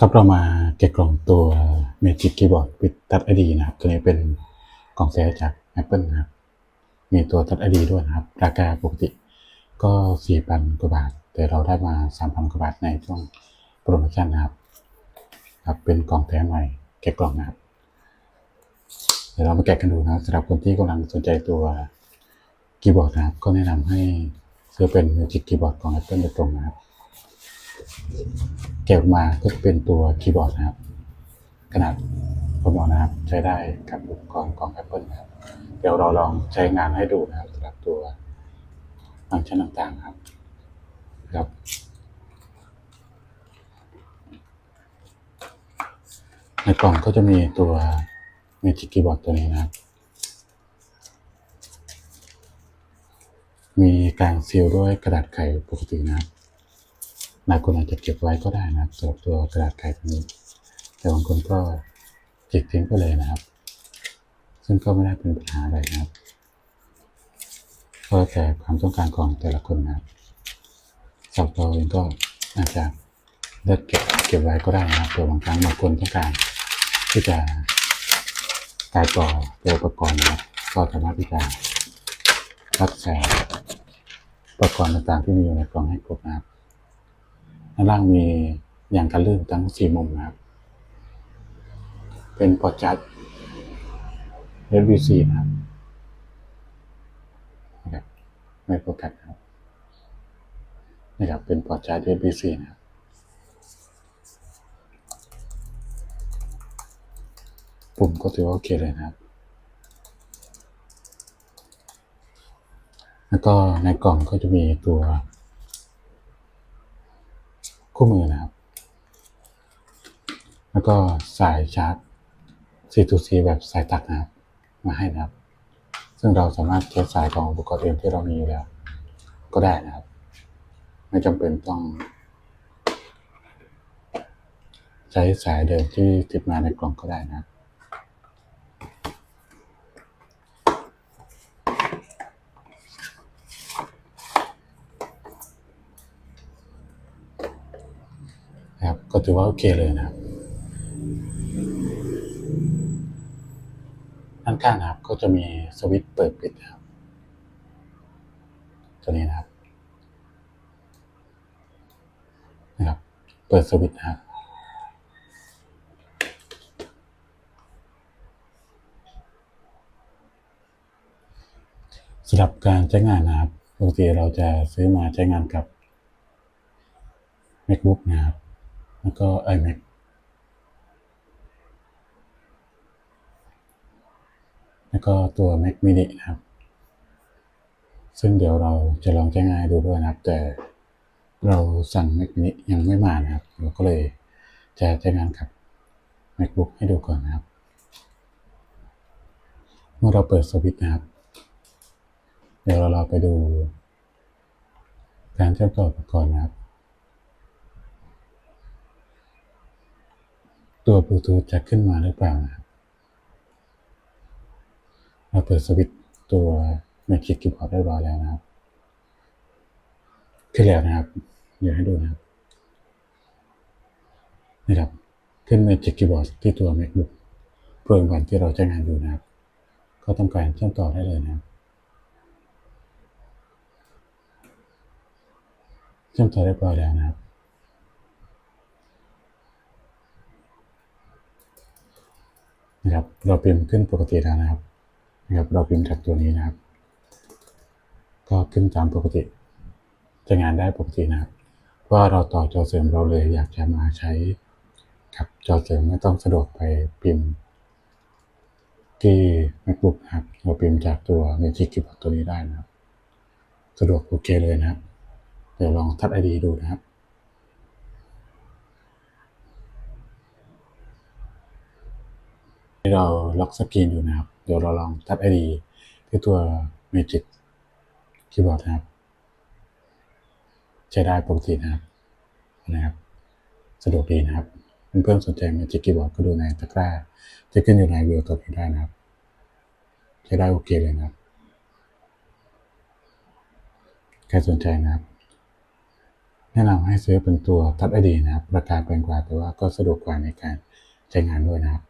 ครับเรามาแกะกล่องตัว Magic Keyboard with Touch ID นะครับ ตัวนี้เป็นกล่องแท้จาก Apple นะครับ มีตัว Touch ID ด้วยนะครับ ราคาปกติก็ 4,000 กว่าบาท แต่เราได้มา 3,000 กว่าบาทในช่วงโปรโมชั่นนะครับ ครับ เป็นกล่องแท้ใหม่แกะกล่องนะครับ เดี๋ยวเรามาแกะกันดูนะครับสำหรับคนที่กำลังสนใจตัวคีย์บอร์ดนะครับ ก็แนะนำให้ซื้อเป็น Magic Keyboard ของ Apple โดยตรงนะครับ แกะออกมาก็จะเป็นตัวคีย์บอร์ดนะครับ ขนาดผมบอนะครับใช้ได้กับอุปกรณ์ของ Apple นะครับ เดี๋ยวเราลองใช้งานให้ดูนะครับสำหรับตัวฟังก์ชันต่างๆครับครับในกล่องก็จะมีตัว Magic Keyboard ตัวนี้นะครับ มีการซีลด้วยกระดาษไขปกตินะครับ หลายคนอาจจะเก็บไว้ก็ได้นะครับสำหรับตัวกระดาษไขตัวนี้ แต่บางคนก็จิกทิ้งไปเลยนะครับ ซึ่งก็ไม่ได้เป็นปัญหาอะไรนะครับก็แต่ความต้องการของแต่ละคนนะครับสำหรับเราเองก็อาจจะเลือกเก็บเก็บไว้ก็ได้นะครับแต่บางครั้งบางคนต้องการที่จะตายต่อตัวอุปกรณ์นะครับก็สามารถที่จะรักษาอุปกรณ์ต่างๆที่มีอยู่ในกล่องให้ครบนะครับ ด้านล่างมีอย่างกันลื่นทั้งสี่มุมนะครับ เป็นพอจัด USB-C นะครับนะครับไม่โฟกัสนะครับนะครับเป็นพอจัด USB-C นะครับปุ่มก็ถือว่าโอเคเลยนะครับ แล้วก็ในกล่องก็จะมีตัว คู่มือนะครับ แล้วก็สายชาร์จ C2C แบบสายตัดนะครับมาให้นะครับ ซึ่งเราสามารถเช้สายของอุปกรณ์เองที่เรามีอยู่แล้ว ก็ได้นะครับ ไม่จำเป็นต้อง ใช้สายเดิมที่ติดมาในกล่องก็ได้นะครับ นะครับ ก็ถือว่าโอเคเลยนะครับด้านข้างนะครับก็จะมีสวิตช์เปิดปิดนะครับตัวนี้นะครับนะครับ เปิดสวิตช์นะครับสำหรับการใช้งานนะครับปกติเราจะซื้อมาใช้งานกับ MacBook นะครับ แล้วก็ iMac แล้วก็ตัว Mac mini นะครับ ซึ่งเดี๋ยวเราจะลองใช้งานดูด้วยนะครับ แต่เราสั่ง Mac mini ยังไม่มานะครับ เราก็เลยจะใช้งานกับ MacBook ให้ดูก่อนนะครับ เมื่อเราเปิดสวิตช์นะครับ เดี๋ยวเราเราไปดูการเชื่อมต่ออุปกรณ์นะครับ ตัวบลูทูธจะขึ้นมาหรือเปล่านะครับเราเปิดสวิตตัว Magic Keyboard เรียบร้อยแล้วนะครับ ขึ้นแล้วนะครับ เดี๋ยวให้ดูนะครับนี่ครับ ขึ้น Magic Keyboard ที่ตัว MacBook Pro วันที่เราใช้งานอยู่นะครับ ก็ทำการเชื่อมต่อได้เลยนะครับ เชื่อมต่อเรียบร้อยแล้วนะครับ นะครับ เราพิมพ์ขึ้นปกติแล้วนะครับนะครับ เราพิมพ์จากตัวนี้นะครับ ก็ขึ้นตามปกติใช้งานได้ปกตินะครับว่าเราต่อจอเสริมเราเลยอยากจะมาใช้กับจอเสริมไม่ต้องสะดวกไปพิมพ์ ที่ MacBook นะครับเราพิมพ์จากตัว Magic Keyboard ตัวนี้ได้นะครับ สะดวกโอเคเลยนะครับ เดี๋ยวลองทัดไอดีดูนะครับ ที่เราล็อกสกรีนอยู่นะครับ เดี๋ยวเราลองทัดไอดีที่ตัว Magic Keyboard นะครับ ใช้ได้ปกตินะครับนะครับ สะดวกดีนะครับเพื่อนๆสนใจ Magic Keyboard ก็ดูในตะกร้าจะขึ้นอยู่ในวิวตัวนี้ได้นะครับ ใช้ได้โอเคเลยนะครับใครสนใจนะครับ แนะนำให้ซื้อเป็นตัวทับไอดีนะครับ ราคาแพงกว่าแต่ว่าก็สะดวกกว่าในการใช้งานด้วยนะครับ